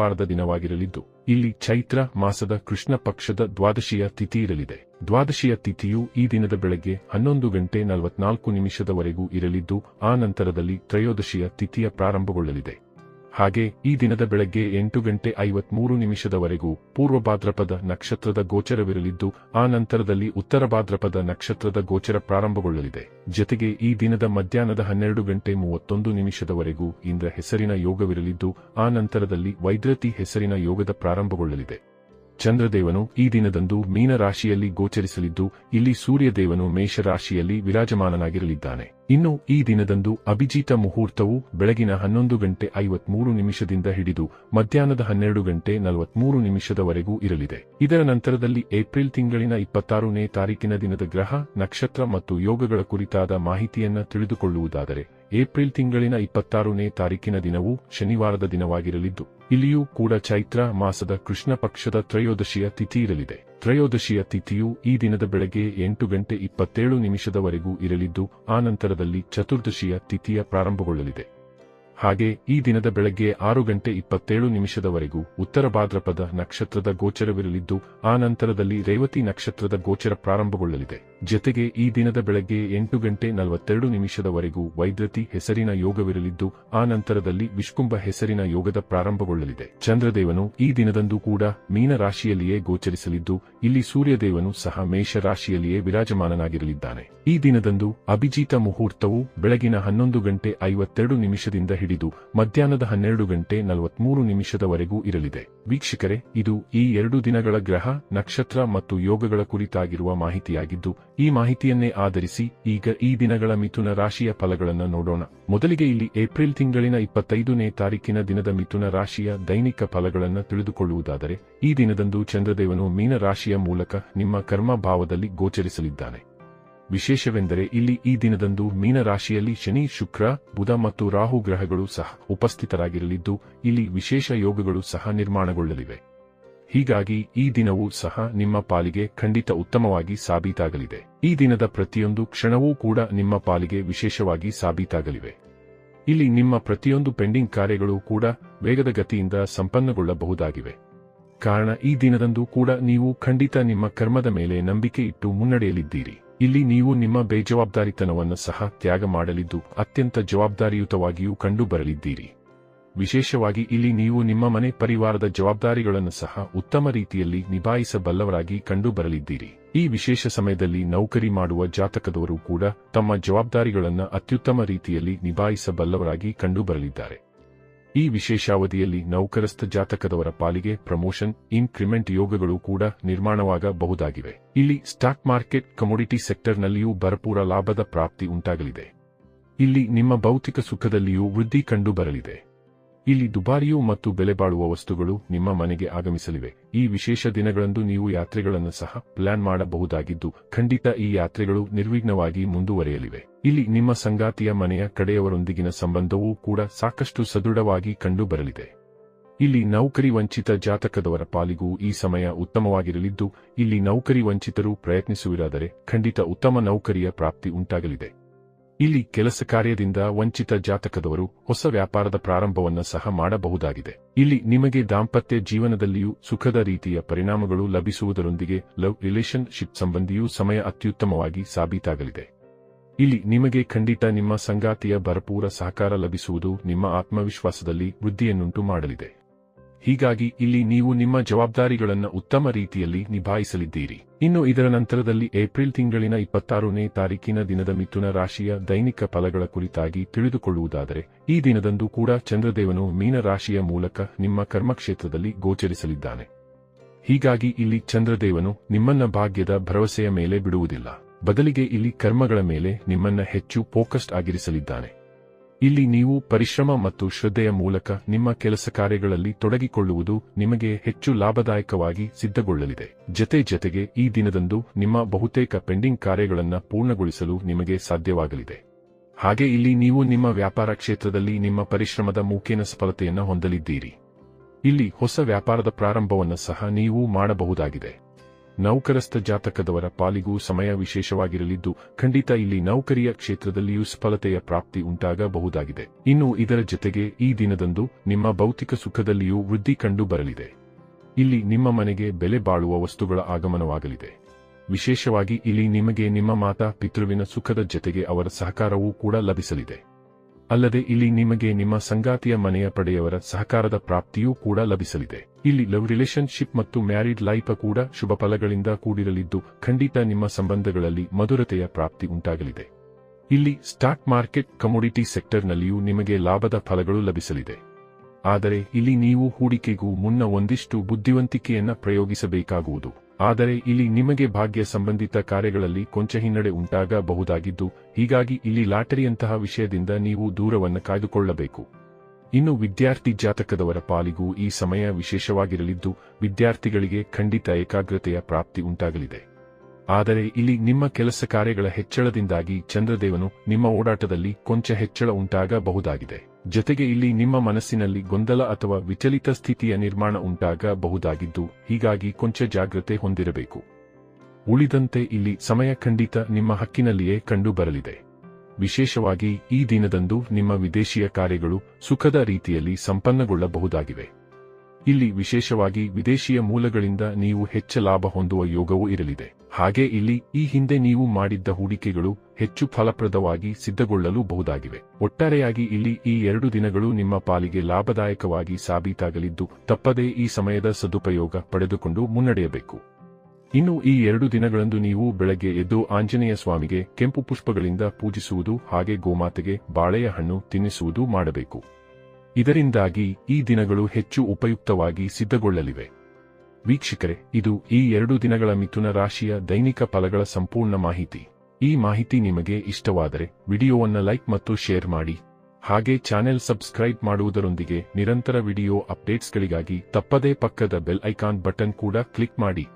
ಶುಕ್ರವಾರದ ದಿನವಾಗಿರಲಿದ್ದು, ಇಲ್ಲಿ ಚೈತ್ರ ಮಾಸದ ಕೃಷ್ಣ ಪಕ್ಷದ ದ್ವಾದಶಿಯ ತಿಥಿ ಇರಲಿದೆ. ದ್ವಾದಶಿಯ ತಿಥಿಯು ಈ ದಿನದ ಬೆಳಗ್ಗೆ ಹನ್ನೊಂದು ಗಂಟೆ ನಲವತ್ನಾಲ್ಕು ನಿಮಿಷದವರೆಗೂ ಇರಲಿದ್ದು, ಆ ನಂತರದಲ್ಲಿ ತ್ರಯೋದಶಿಯ ತಿಥಿಯ ಪ್ರಾರಂಭಗೊಳ್ಳಲಿದೆ. ಹಾಗೆ ಈ ದಿನದ ಬೆಳಗ್ಗೆ ಎಂಟು ಗಂಟೆ ಐವತ್ಮೂರು ನಿಮಿಷದವರೆಗೂ ಪೂರ್ವ ಭಾದ್ರಪದ ನಕ್ಷತ್ರದ ಗೋಚರವಿರಲಿದ್ದು, ಆ ನಂತರದಲ್ಲಿ ಉತ್ತರ ಭಾದ್ರಪದ ನಕ್ಷತ್ರದ ಗೋಚರ ಪ್ರಾರಂಭಗೊಳ್ಳಲಿದೆ. ಜೊತೆಗೆ ಈ ದಿನದ ಮಧ್ಯಾಹ್ನದ ಹನ್ನೆರಡು ಗಂಟೆ ಮೂವತ್ತೊಂದು ನಿಮಿಷದವರೆಗೂ ಇಂದ್ರ ಹೆಸರಿನ ಯೋಗವಿರಲಿದ್ದು, ಆ ನಂತರದಲ್ಲಿ ವೈದ್ರತಿ ಹೆಸರಿನ ಯೋಗದ ಪ್ರಾರಂಭಗೊಳ್ಳಲಿದೆ. ಚಂದ್ರದೇವನು ಈ ದಿನದಂದು ಮೀನ ರಾಶಿಯಲ್ಲಿ ಗೋಚರಿಸಲಿದ್ದು, ಇಲ್ಲಿ ಸೂರ್ಯದೇವನು ಮೇಷರಾಶಿಯಲ್ಲಿ ವಿರಾಜಮಾನನಾಗಿರಲಿದ್ದಾನೆ. ಇನ್ನು ಈ ದಿನದಂದು ಅಭಿಜಿತ ಮುಹೂರ್ತವು ಬೆಳಗಿನ ಹನ್ನೊಂದು ಗಂಟೆ ಐವತ್ಮೂರು ನಿಮಿಷದಿಂದ ಹಿಡಿದು, ಮಧ್ಯಾಹ್ನದ ಹನ್ನೆರಡು ಗಂಟೆ ನಲವತ್ಮೂರು ನಿಮಿಷದವರೆಗೂ ಇರಲಿದೆ. ಇದರ ನಂತರದಲ್ಲಿ ಏಪ್ರಿಲ್ ತಿಂಗಳಿನ ಇಪ್ಪತ್ತಾರನೇ ತಾರೀಕಿನ ದಿನದ ಗ್ರಹ, ನಕ್ಷತ್ರ ಮತ್ತು ಯೋಗಗಳ ಕುರಿತಾದ ಮಾಹಿತಿಯನ್ನ ತಿಳಿದುಕೊಳ್ಳುವುದಾದರೆ, ಏಪ್ರಿಲ್ ತಿಂಗಳಿನ ಇಪ್ಪತ್ತಾರನೇ ತಾರೀಕಿನ ದಿನವು ಶನಿವಾರದ ದಿನವಾಗಿರಲಿದ್ದು. ಇಲ್ಲಿಯೂ ಕೂಡ ಚೈತ್ರ ಮಾಸದ ಕೃಷ್ಣ ಪಕ್ಷದ ತ್ರಯೋದಶಿಯ ತಿಥಿ ಇರಲಿದೆ ತ್ರಯೋದಶಿಯ ತಿಥಿಯು ಈ ದಿನದ ಬೆಳಗ್ಗೆ ಎಂಟು ಗಂಟೆ ಇಪ್ಪತ್ತೇಳು ನಿಮಿಷದವರೆಗೂ ಇರಲಿದ್ದು, ಆ ನಂತರದಲ್ಲಿ ಚತುರ್ದಶಿಯ ತಿಥಿಯ ಪ್ರಾರಂಭಗೊಳ್ಳಲಿದೆ. ಹಾಗೆ ಈ ದಿನದ ಬೆಳಗ್ಗೆ ಆರು ಗಂಟೆ ಇಪ್ಪತ್ತೇಳು ನಿಮಿಷದವರೆಗೂ ಉತ್ತರ ಭಾದ್ರಪದ ನಕ್ಷತ್ರದ ಗೋಚರವಿರಲಿದ್ದು, ಆ ನಂತರದಲ್ಲಿ ರೇವತಿ ನಕ್ಷತ್ರದ ಗೋಚರ ಪ್ರಾರಂಭಗೊಳ್ಳಲಿದೆ. ಜೊತೆಗೆ ಈ ದಿನದ ಬೆಳಗ್ಗೆ ಎಂಟು ಗಂಟೆ ನಲವತ್ತೆರಡು ನಿಮಿಷದವರೆಗೂ ವೈದ್ಯತಿ ಹೆಸರಿನ ಯೋಗವಿರಲಿದ್ದು, ಆ ನಂತರದಲ್ಲಿ ವಿಷ್ಕುಂಭ ಹೆಸರಿನ ಯೋಗದ ಪ್ರಾರಂಭಗೊಳ್ಳಲಿದೆ. ಚಂದ್ರದೇವನು ಈ ದಿನದಂದು ಕೂಡ ಮೀನ ರಾಶಿಯಲ್ಲಿಯೇ ಗೋಚರಿಸಲಿದ್ದು, ಇಲ್ಲಿ ಸೂರ್ಯದೇವನು ಸಹ ಮೇಷ ರಾಶಿಯಲ್ಲಿಯೇ ವಿರಾಜಮಾನನಾಗಿರಲಿದ್ದಾನೆ. ಈ ದಿನದಂದು ಅಭಿಜಿತ ಮುಹೂರ್ತವು ಬೆಳಗಿನ ಹನ್ನೊಂದು ಗಂಟೆ ಐವತ್ತೆರಡು ನಿಮಿಷದಿಂದ ಹಿಡಿದು ಮಧ್ಯಾಹ್ನದ ಹನ್ನೆರಡು ಗಂಟೆ ನಲವತ್ಮೂರು ನಿಮಿಷದವರೆಗೂ ಇರಲಿದೆ. ವೀಕ್ಷಕರೇ, ಇದು ಈ ಎರಡು ದಿನಗಳ ಗ್ರಹ, ನಕ್ಷತ್ರ ಮತ್ತು ಯೋಗಗಳ ಕುರಿತಾಗಿರುವ ಮಾಹಿತಿಯಾಗಿದ್ದು, ಈ ಮಾಹಿತಿಯನ್ನೇ ಆಧರಿಸಿ ಈಗ ಈ ದಿನಗಳ ಮಿಥುನ ರಾಶಿಯ ಫಲಗಳನ್ನು ನೋಡೋಣ. ಮೊದಲಿಗೆ ಇಲ್ಲಿ ಏಪ್ರಿಲ್ ತಿಂಗಳಿನ ಇಪ್ಪತ್ತೈದನೇ ತಾರೀಕಿನ ದಿನದ ಮಿಥುನ ರಾಶಿಯ ದೈನಿಕ ಫಲಗಳನ್ನು ತಿಳಿದುಕೊಳ್ಳುವುದಾದರೆ, ಈ ದಿನದಂದು ಚಂದ್ರದೇವನು ಮೀನ ರಾಶಿಯ ಮೂಲಕ ನಿಮ್ಮ ಕರ್ಮ ಭಾವದಲ್ಲಿ ಗೋಚರಿಸಲಿದ್ದಾನೆ. ವಿಶೇಷವೆಂದರೆ ಇಲ್ಲಿ ಈ ದಿನದಂದು ಮೀನ ರಾಶಿಯಲ್ಲಿ ಶನಿ, ಶುಕ್ರ, ಬುಧ ಮತ್ತು ರಾಹು ಗ್ರಹಗಳು ಸಹ ಉಪಸ್ಥಿತರಾಗಿರಲಿದ್ದು, ಇಲ್ಲಿ ವಿಶೇಷ ಯೋಗಗಳು ಸಹ ನಿರ್ಮಾಣಗೊಳ್ಳಲಿವೆ. ಹೀಗಾಗಿ ಈ ದಿನವೂ ಸಹ ನಿಮ್ಮ ಪಾಲಿಗೆ ಖಂಡಿತ ಉತ್ತಮವಾಗಿ ಸಾಬೀತಾಗಲಿದೆ. ಈ ದಿನದ ಪ್ರತಿಯೊಂದು ಕ್ಷಣವೂ ಕೂಡ ನಿಮ್ಮ ಪಾಲಿಗೆ ವಿಶೇಷವಾಗಿ ಸಾಬೀತಾಗಲಿವೆ. ಇಲ್ಲಿ ನಿಮ್ಮ ಪ್ರತಿಯೊಂದು ಪೆಂಡಿಂಗ್ ಕಾರ್ಯಗಳು ಕೂಡ ವೇಗದ ಗತಿಯಿಂದ ಸಂಪನ್ನಗೊಳ್ಳಬಹುದಾಗಿವೆ. ಕಾರಣ ಈ ದಿನದಂದು ಕೂಡ ನೀವು ಖಂಡಿತ ನಿಮ್ಮ ಕರ್ಮದ ಮೇಲೆ ನಂಬಿಕೆ ಇಟ್ಟು ಮುನ್ನಡೆಯಲಿದ್ದೀರಿ. ಇಲ್ಲಿ ನೀವು ನಿಮ್ಮ ಬೇಜವಾಬ್ದಾರಿತನವನ್ನು ಸಹ ತ್ಯಾಗ ಮಾಡಲಿದ್ದು ಅತ್ಯಂತ ಜವಾಬ್ದಾರಿಯುತವಾಗಿಯೂ ಕಂಡುಬರಲಿದ್ದೀರಿ. ವಿಶೇಷವಾಗಿ ಇಲ್ಲಿ ನೀವು ನಿಮ್ಮ ಮನೆ ಪರಿವಾರದ ಜವಾಬ್ದಾರಿಗಳನ್ನು ಸಹ ಉತ್ತಮ ರೀತಿಯಲ್ಲಿ ನಿಭಾಯಿಸಬಲ್ಲವರಾಗಿ ಕಂಡುಬರಲಿದ್ದೀರಿ. ಈ ವಿಶೇಷ ಸಮಯದಲ್ಲಿ ನೌಕರಿ ಮಾಡುವ ಜಾತಕದವರು ಕೂಡ ತಮ್ಮ ಜವಾಬ್ದಾರಿಗಳನ್ನು ಅತ್ಯುತ್ತಮ ರೀತಿಯಲ್ಲಿ ನಿಭಾಯಿಸಬಲ್ಲವರಾಗಿ ಕಂಡುಬರಲಿದ್ದಾರೆ. ಈ ವಿಶೇಷಾವಧಿಯಲ್ಲಿ ನೌಕರಸ್ಥ ಜಾತಕದವರ ಪಾಲಿಗೆ ಪ್ರಮೋಷನ್, ಇನ್ಕ್ರಿಮೆಂಟ್ ಯೋಗಗಳು ಕೂಡ ನಿರ್ಮಾಣವಾಗಬಹುದಾಗಿವೆ. ಇಲ್ಲಿ ಸ್ಟಾಕ್ ಮಾರ್ಕೆಟ್ ಕಮೋಡಿಟಿ ಸೆಕ್ಟರ್ನಲ್ಲಿಯೂ ಭರಪೂರ ಲಾಭದ ಪ್ರಾಪ್ತಿ ಉಂಟಾಗಲಿದೆ. ಇಲ್ಲಿ ನಿಮ್ಮ ಭೌತಿಕ ಸುಖದಲ್ಲಿಯೂ ವೃದ್ಧಿ ಕಂಡುಬರಲಿದೆ. ಇಲ್ಲಿ ದುಬಾರಿಯೂ ಮತ್ತು ಬೆಲೆಬಾಳುವ ವಸ್ತುಗಳು ನಿಮ್ಮ ಮನೆಗೆ ಆಗಮಿಸಲಿವೆ. ಈ ವಿಶೇಷ ದಿನಗಳಂದು ನೀವು ಯಾತ್ರೆಗಳನ್ನು ಸಹ ಪ್ಲಾನ್ ಮಾಡಬಹುದಾಗಿದ್ದು, ಖಂಡಿತ ಈ ಯಾತ್ರೆಗಳು ನಿರ್ವಿಘ್ನವಾಗಿ ಮುಂದುವರೆಯಲಿವೆ. ಇಲ್ಲಿ ನಿಮ್ಮ ಸಂಗಾತಿಯ ಮನೆಯ ಕಡೆಯವರೊಂದಿಗಿನ ಸಂಬಂಧವೂ ಕೂಡ ಸಾಕಷ್ಟು ಸದೃಢವಾಗಿ ಕಂಡುಬರಲಿದೆ. ಇಲ್ಲಿ ನೌಕರಿ ವಂಚಿತ ಜಾತಕದವರ ಪಾಲಿಗೂ ಈ ಸಮಯ ಉತ್ತಮವಾಗಿರಲಿದ್ದು, ಇಲ್ಲಿ ನೌಕರಿ ವಂಚಿತರು ಪ್ರಯತ್ನಿಸುವಿರಾದರೆ ಖಂಡಿತ ಉತ್ತಮ ನೌಕರಿಯ ಪ್ರಾಪ್ತಿ ಉಂಟಾಗಲಿದೆ. ಇಲ್ಲಿ ಕೆಲಸ ಕಾರ್ಯದಿಂದ ವಂಚಿತ ಜಾತಕದವರು ಹೊಸ ವ್ಯಾಪಾರದ ಪ್ರಾರಂಭವನ್ನು ಸಹ ಮಾಡಬಹುದಾಗಿದೆ. ಇಲ್ಲಿ ನಿಮಗೆ ದಾಂಪತ್ಯ ಜೀವನದಲ್ಲಿಯೂ ಸುಖದ ರೀತಿಯ ಪರಿಣಾಮಗಳು ಲಭಿಸುವುದರೊಂದಿಗೆ ಲವ್ ರಿಲೇಶನ್ಶಿಪ್ ಸಂಬಂಧಿಯೂ ಸಮಯ ಅತ್ಯುತ್ತಮವಾಗಿ ಸಾಬೀತಾಗಲಿದೆ. ಇಲ್ಲಿ ನಿಮಗೆ ಖಂಡಿತ ನಿಮ್ಮ ಸಂಗಾತಿಯ ಭರಪೂರ ಸಹಕಾರ ಲಭಿಸುವುದು ನಿಮ್ಮ ಆತ್ಮವಿಶ್ವಾಸದಲ್ಲಿ ವೃದ್ಧಿಯನ್ನುಂಟು ಮಾಡಲಿದೆ. ಹೀಗಾಗಿ ಇಲ್ಲಿ ನೀವು ನಿಮ್ಮ ಜವಾಬ್ದಾರಿಗಳನ್ನು ಉತ್ತಮ ರೀತಿಯಲ್ಲಿ ನಿಭಾಯಿಸಲಿದ್ದೀರಿ. ಇನ್ನು ಇದರ ನಂತರದಲ್ಲಿ ಏಪ್ರಿಲ್ ತಿಂಗಳಿನ ಇಪ್ಪತ್ತಾರನೇ ತಾರೀಕಿನ ದಿನದ ಮಿಥುನ ರಾಶಿಯ ದೈನಿಕ ಫಲಗಳ ಕುರಿತಾಗಿ ತಿಳಿದುಕೊಳ್ಳುವುದಾದರೆ, ಈ ದಿನದಂದು ಕೂಡ ಚಂದ್ರದೇವನು ಮೀನ ರಾಶಿಯ ಮೂಲಕ ನಿಮ್ಮ ಕರ್ಮಕ್ಷೇತ್ರದಲ್ಲಿ ಗೋಚರಿಸಲಿದ್ದಾನೆ. ಹೀಗಾಗಿ ಇಲ್ಲಿ ಚಂದ್ರದೇವನು ನಿಮ್ಮನ್ನ ಭಾಗ್ಯದ ಭರವಸೆಯ ಮೇಲೆ ಬಿಡುವುದಿಲ್ಲ. ಬದಲಿಗೆ ಇಲ್ಲಿ ಕರ್ಮಗಳ ಮೇಲೆ ನಿಮ್ಮನ್ನ ಹೆಚ್ಚು ಫೋಕಸ್ಡ್ ಆಗಿರಿಸಲಿದ್ದಾನೆ. ಇಲ್ಲಿ ನೀವು ಪರಿಶ್ರಮ ಮತ್ತು ಶ್ರದ್ಧೆಯ ಮೂಲಕ ನಿಮ್ಮ ಕೆಲಸ ಕಾರ್ಯಗಳಲ್ಲಿ ತೊಡಗಿಕೊಳ್ಳುವುದು ನಿಮಗೆ ಹೆಚ್ಚು ಲಾಭದಾಯಕವಾಗಿ ಸಿದ್ಧಗೊಳ್ಳಲಿದೆ. ಜತೆ ಜತೆಗೆ ಈ ದಿನದಂದು ನಿಮ್ಮ ಬಹುತೇಕ ಪೆಂಡಿಂಗ್ ಕಾರ್ಯಗಳನ್ನು ಪೂರ್ಣಗೊಳಿಸಲು ನಿಮಗೆ ಸಾಧ್ಯವಾಗಲಿದೆ. ಹಾಗೆ ಇಲ್ಲಿ ನೀವು ನಿಮ್ಮ ವ್ಯಾಪಾರ ಕ್ಷೇತ್ರದಲ್ಲಿ ನಿಮ್ಮ ಪರಿಶ್ರಮದ ಮೂಕೇನ ಸಫಲತೆಯನ್ನು ಹೊಂದಲಿದ್ದೀರಿ. ಇಲ್ಲಿ ಹೊಸ ವ್ಯಾಪಾರದ ಪ್ರಾರಂಭವನ್ನು ಸಹ ನೀವು ಮಾಡಬಹುದಾಗಿದೆ. ನೌಕರಸ್ಥ ಜಾತಕದವರ ಪಾಲಿಗೂ ಸಮಯ ವಿಶೇಷವಾಗಿರಲಿದ್ದು, ಖಂಡಿತ ಇಲ್ಲಿ ನೌಕರಿಯ ಕ್ಷೇತ್ರದಲ್ಲಿಯೂ ಸಫಲತೆಯ ಪ್ರಾಪ್ತಿ ಉಂಟಾಗಬಹುದಾಗಿದೆ. ಇನ್ನು ಇದರ ಜತೆಗೆ ಈ ದಿನದಂದು ನಿಮ್ಮ ಭೌತಿಕ ಸುಖದಲ್ಲಿಯೂ ವೃದ್ಧಿ ಕಂಡು ಬರಲಿದೆ. ಇಲ್ಲಿ ನಿಮ್ಮ ಮನೆಗೆ ಬೆಲೆ ಬಾಳುವ ವಸ್ತುಗಳ ಆಗಮನವಾಗಲಿದೆ. ವಿಶೇಷವಾಗಿ ಇಲ್ಲಿ ನಿಮಗೆ ನಿಮ್ಮ ಮಾತಾ, ಪಿತೃವಿನ ಸುಖದ ಜತೆಗೆ ಅವರ ಸಹಕಾರವೂ ಕೂಡ ಲಭಿಸಲಿದೆ. ಅಲ್ಲದೆ ಇಲ್ಲಿ ನಿಮಗೆ ನಿಮ್ಮ ಸಂಗಾತಿಯ ಮನೆಯ ಪಡೆಯವರ ಸಹಕಾರದ ಪ್ರಾಪ್ತಿಯೂ ಕೂಡ ಲಭಿಸಲಿದೆ. ಇಲ್ಲಿ ಲವ್ ರಿಲೇಶನ್ಶಿಪ್ ಮತ್ತು ಮ್ಯಾರಿಡ್ ಲೈಫ್ ಕೂಡ ಶುಭ ಫಲಗಳಿಂದ ಕೂಡಿರಲಿದ್ದು, ಖಂಡಿತ ನಿಮ್ಮ ಸಂಬಂಧಗಳಲ್ಲಿ ಮಧುರತೆಯ ಪ್ರಾಪ್ತಿ ಉಂಟಾಗಲಿದೆ. ಇಲ್ಲಿ ಸ್ಟಾಕ್ ಮಾರ್ಕೆಟ್ ಕಮೋಡಿಟಿ ಸೆಕ್ಟರ್ನಲ್ಲಿಯೂ ನಿಮಗೆ ಲಾಭದ ಫಲಗಳು ಲಭಿಸಲಿದೆ. ಆದರೆ ಇಲ್ಲಿ ನೀವು ಹೂಡಿಕೆಗೂ ಮುನ್ನ ಒಂದಿಷ್ಟು ಬುದ್ಧಿವಂತಿಕೆಯನ್ನ ಪ್ರಯೋಗಿಸಬೇಕಾಗುವುದು. ಆದರೆ ಇಲ್ಲಿ ನಿಮಗೆ ಭಾಗ್ಯ ಸಂಬಂಧಿತ ಕಾರ್ಯಗಳಲ್ಲಿ ಕೊಂಚ ಹಿನ್ನಡೆ ಉಂಟಾಗಬಹುದಾಗಿದ್ದು, ಹೀಗಾಗಿ ಇಲ್ಲಿ ಲಾಟರಿಯಂತಹ ವಿಷಯದಿಂದ ನೀವು ದೂರವನ್ನು ಕಾಯ್ದುಕೊಳ್ಳಬೇಕು. ಇನ್ನು ವಿದ್ಯಾರ್ಥಿ ಜಾತಕದವರ ಪಾಲಿಗೂ ಈ ಸಮಯ ವಿಶೇಷವಾಗಿರಲಿದ್ದು, ವಿದ್ಯಾರ್ಥಿಗಳಿಗೆ ಖಂಡಿತ ಏಕಾಗ್ರತೆಯ ಪ್ರಾಪ್ತಿ ಉಂಟಾಗಲಿದೆ. ಆದರೆ ಇಲ್ಲಿ ನಿಮ್ಮ ಕೆಲಸ ಕಾರ್ಯಗಳ ಹೆಚ್ಚಳದಿಂದಾಗಿ ಚಂದ್ರದೇವನು ನಿಮ್ಮ ಓಡಾಟದಲ್ಲಿ ಕೊಂಚ ಹೆಚ್ಚಳ ಉಂಟಾಗಬಹುದಾಗಿದೆ. ಜೊತೆಗೆ ಇಲ್ಲಿ ನಿಮ್ಮ ಮನಸ್ಸಿನಲ್ಲಿ ಗೊಂದಲ ಅಥವಾ ವಿಚಲಿತ ಸ್ಥಿತಿಯ ನಿರ್ಮಾಣ ಉಂಟಾಗಬಹುದಾಗಿದ್ದು, ಹೀಗಾಗಿ ಕೊಂಚ ಜಾಗ್ರತೆ ಹೊಂದಿರಬೇಕು. ಉಳಿದಂತೆ ಇಲ್ಲಿ ಸಮಯ ಖಂಡಿತ ನಿಮ್ಮ ಹಕ್ಕಿನಲ್ಲಿಯೇ ಕಂಡುಬರಲಿದೆ. ವಿಶೇಷವಾಗಿ ಈ ದಿನದಂದು ನಿಮ್ಮ ವಿದೇಶಿಯ ಕಾರ್ಯಗಳು ಸುಖದ ರೀತಿಯಲ್ಲಿ ಸಂಪನ್ನಗೊಳ್ಳಬಹುದಾಗಿವೆ. ಇಲ್ಲಿ ವಿಶೇಷವಾಗಿ ವಿದೇಶಿಯ ಮೂಲಗಳಿಂದ ನೀವು ಹೆಚ್ಚು ಲಾಭ ಹೊಂದುವ ಯೋಗವೂ ಇರಲಿದೆ. ಹಾಗೆ ಇಲ್ಲಿ ಈ ಹಿಂದೆ ನೀವು ಮಾಡಿದ್ದ ಹೂಡಿಕೆಗಳು ಹೆಚ್ಚು ಫಲಪ್ರದವಾಗಿ ಸಿದ್ಧಗೊಳ್ಳಲು ಬಹುದಾಗಿವೆ ಒಟ್ಟಾರೆಯಾಗಿ ಇಲ್ಲಿ ಈ ಎರಡು ದಿನಗಳು ನಿಮ್ಮ ಪಾಲಿಗೆ ಲಾಭದಾಯಕವಾಗಿ ಸಾಬೀತಾಗಲಿದ್ದು, ತಪ್ಪದೇ ಈ ಸಮಯದ ಸದುಪಯೋಗ ಪಡೆದುಕೊಂಡು ಮುನ್ನಡೆಯಬೇಕು. ಇನ್ನು ಈ ಎರಡು ದಿನಗಳಂದು ನೀವು ಬೆಳಗ್ಗೆ ಎದ್ದು ಆಂಜನೇಯ ಸ್ವಾಮಿಗೆ ಕೆಂಪು ಪುಷ್ಪಗಳಿಂದ ಪೂಜಿಸುವುದು ಹಾಗೆ ಗೋಮಾತೆಗೆ ಬಾಳೆಯ ಹಣ್ಣು ತಿನ್ನಿಸುವುದು ಮಾಡಬೇಕು. ಇದರಿಂದಾಗಿ ಈ ದಿನಗಳು ಹೆಚ್ಚು ಉಪಯುಕ್ತವಾಗಿ ಸಿದ್ಧಗೊಳ್ಳಲಿವೆ. ವೀಕ್ಷಕರೇ, ಇದು ಈ ಎರಡು ದಿನಗಳ ಮಿಥುನ ರಾಶಿಯ ದೈನಿಕ ಫಲಗಳ ಸಂಪೂರ್ಣ ಮಾಹಿತಿ. ಈ ಮಾಹಿತಿ ನಿಮಗೆ ಇಷ್ಟವಾದರೆ ವಿಡಿಯೋವನ್ನು ಲೈಕ್ ಮತ್ತು ಶೇರ್ ಮಾಡಿ. ಹಾಗೆ ಚಾನೆಲ್ ಸಬ್ಸ್ಕ್ರೈಬ್ ಮಾಡುವುದರೊಂದಿಗೆ ನಿರಂತರ ವಿಡಿಯೋ ಅಪ್ಡೇಟ್ಸ್ಗಳಿಗಾಗಿ ತಪ್ಪದೇ ಪಕ್ಕದ ಬೆಲ್ ಐಕಾನ್ ಬಟನ್ ಕೂಡ ಕ್ಲಿಕ್ ಮಾಡಿ.